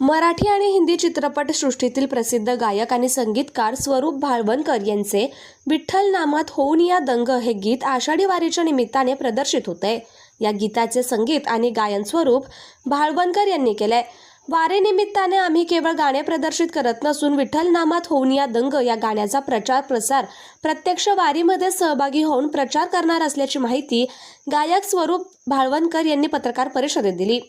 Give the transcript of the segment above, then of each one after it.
मराठी आणि हिंदी चित्रपटसृष्टीतील प्रसिद्ध गायक आणि संगीतकार स्वरूप भाळवणकर यांचे विठ्ठल नामात होऊन या दंग हे गीत आषाढी वारीच्या निमित्ताने प्रदर्शित होते. या गीताचे संगीत आणि गायन स्वरूप भाळवणकर यांनी केले वारेनिमित्ताने आम्ही केवळ गाणे प्रदर्शित करत नसून विठ्ठल नामात होऊन या दंग या गाण्याचा प्रचार प्रसार प्रत्यक्ष वारीमध्ये सहभागी होऊन प्रचार करणार असल्याची माहिती गायक स्वरूप भाळवणकर यांनी पत्रकार परिषदेत दिली.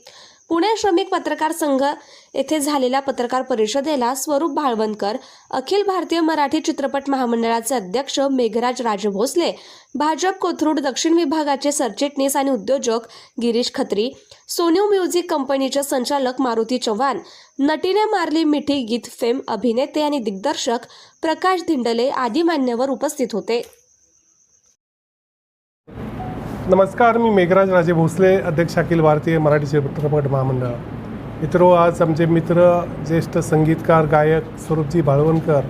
पुणे श्रमिक पत्रकार संघ येथे झालेल्या पत्रकार परिषदेला स्वरूप भाळवणकर अखिल भारतीय मराठी चित्रपट महामंडळाचे अध्यक्ष मेघराज राजे भोसले भाजप कोथरूड दक्षिण विभागाचे सरचिटणीस आणि उद्योजक गिरीश खत्री सोन्यू म्युझिक कंपनीचे संचालक मारुती चव्हाण नटीने मारली मिठी गीत फेम अभिनेते आणि दिग्दर्शक प्रकाश धिंडले आदी मान्यवर उपस्थित होते. नमस्कार मी मेघराज राजे भोसले अध्यक्ष अखिल भारतीय मराठी चित्रपट महामंडळ. मित्रो आज आमचे मित्र ज्येष्ठ संगीतकार गायक स्वरूपजी भाळवणकर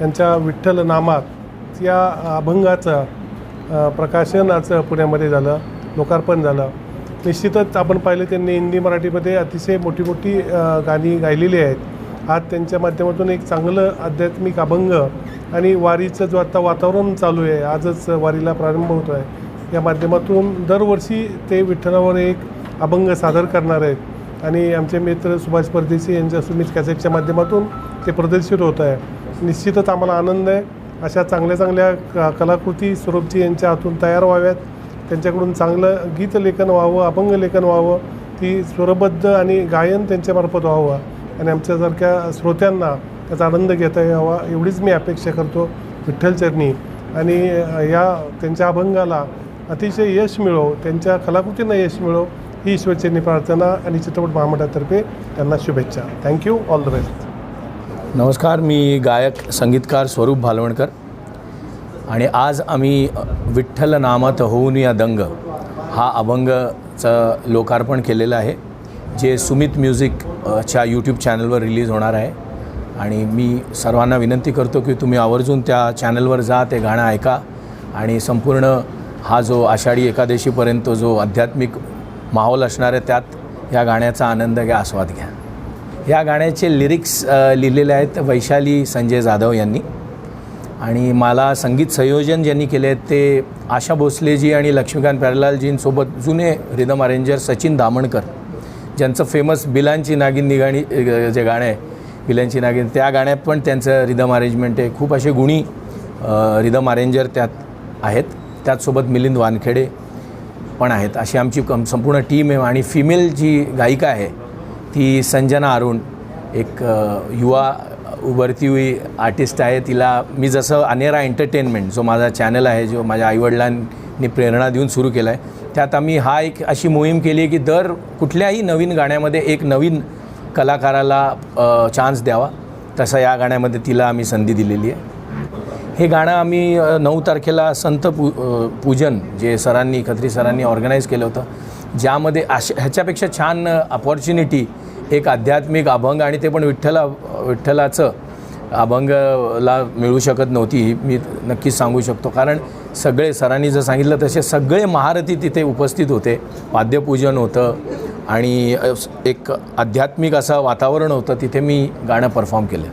यांच्या विठ्ठल नामात या अभंगाचं प्रकाशन आज पुण्यामध्ये झालं लोकार्पण झालं. निश्चितच आपण पाहिलं त्यांनी हिंदी मराठीमध्ये अतिशय मोठी मोठी गाणी गायलेली आहेत. आज त्यांच्या माध्यमातून एक चांगलं आध्यात्मिक अभंग आणि वारीचं जो आत्ता वातावरण चालू आहे आजच वारीला प्रारंभ होतो आहे या माध्यमातून दरवर्षी ते विठ्ठलावर एक अभंग सादर करणार आहेत. आणि आमचे मित्र सुभाष परदेशी यांच्या सुमित कॅसेटच्या माध्यमातून ते प्रदर्शित होत आहे. निश्चितच आम्हाला आनंद आहे. अशा चांगल्या चांगल्या क कलाकृती स्वरूपजी यांच्या हातून तयार व्हाव्यात. त्यांच्याकडून चांगलं गीतलेखन व्हावं अभंग लेखन व्हावं ती स्वरबद्ध आणि गायन त्यांच्यामार्फत व्हावं. आणि आमच्यासारख्या श्रोत्यांना त्याचा आनंद घेता यावा एवढीच मी अपेक्षा करतो. विठ्ठलचरणी आणि या त्यांच्या अभंगाला अतिशय यश मिळो त्यांच्या कलाकृतींना यश मिळो ही ईश्वरचरणी प्रार्थना आणि चित्रपट महामंडळातर्फे त्यांना शुभेच्छा. थँक्यू ऑल द बेस्ट नमस्कार मी गायक संगीतकार स्वरूप भालवणकर. आणि आज आम्ही विठ्ठल नामात होऊन या दंग हा अभंगचं लोकार्पण केलेलं आहे जे सुमित म्युझिक च्या यूट्यूब चॅनलवर रिलीज होणार आहे. आणि मी सर्वांना विनंती करतो की तुम्ही आवर्जून त्या चॅनलवर जा ते गाणं ऐका. आणि संपूर्ण हा जो आषाढी एकादशीपर्यंत जो आध्यात्मिक माहोल असणार आहे त्यात या गाण्याचा आनंद घ्या आस्वाद घ्या. या गाण्याचे लिरिक्स लिहिलेले आहेत वैशाली संजय जाधव यांनी. आणि मला संगीत संयोजन ज्यांनी केले आहेत ते आशा भोसलेजी आणि लक्ष्मीकांत प्यारलालजींसोबत जुने रिदम अरेंजर सचिन दामणकर ज्यांचं फेमस बिलांची नागिन निगाणी जे गाणं आहे बिलांची नागिन त्या गाण्यात पण त्यांचं रिदम अरेंजमेंट आहे. खूप असे गुणी रिदम अरेंजर त्यात आहेत. त्याचसोबत मिलिंद वानखेडे पण आहेत. अशी आमची कम संपूर्ण टीम आहे आणि फिमेल जी गायिका आहे ती संजना अरुण एक युवा उभरती हुई आर्टिस्ट आहे. तिला मी जसं अनेरा एंटरटेनमेंट जो माझा चॅनल आहे जो माझ्या आईवडिलांनी प्रेरणा देऊन सुरू केला आहे त्यात आम्ही हा एक अशी मोहीम केली आहे की दर कुठल्याही नवीन गाण्यामध्ये एक नवीन कलाकाराला चान्स द्यावा. तसं या गाण्यामध्ये तिला आम्ही संधी दिलेली आहे. हे गाणं आम्ही नऊ तारखेला संत पू पूजन जे सरांनी खत्री सरांनी ऑर्गनाईज केलं होतं ज्यामध्ये अशा ह्याच्यापेक्षा छान अपॉर्च्युनिटी एक आध्यात्मिक अभंग आणि ते पण विठ्ठला विठ्ठलाचं अभंगला मिळू शकत नव्हती ही मी नक्कीच सांगू शकतो. कारण सगळे सरांनी जर सांगितलं तसे सगळे महारथी तिथे उपस्थित होते. वाद्यपूजन होतं आणि एक आध्यात्मिक असं वातावरण होतं तिथे मी गाणं परफॉर्म केलं.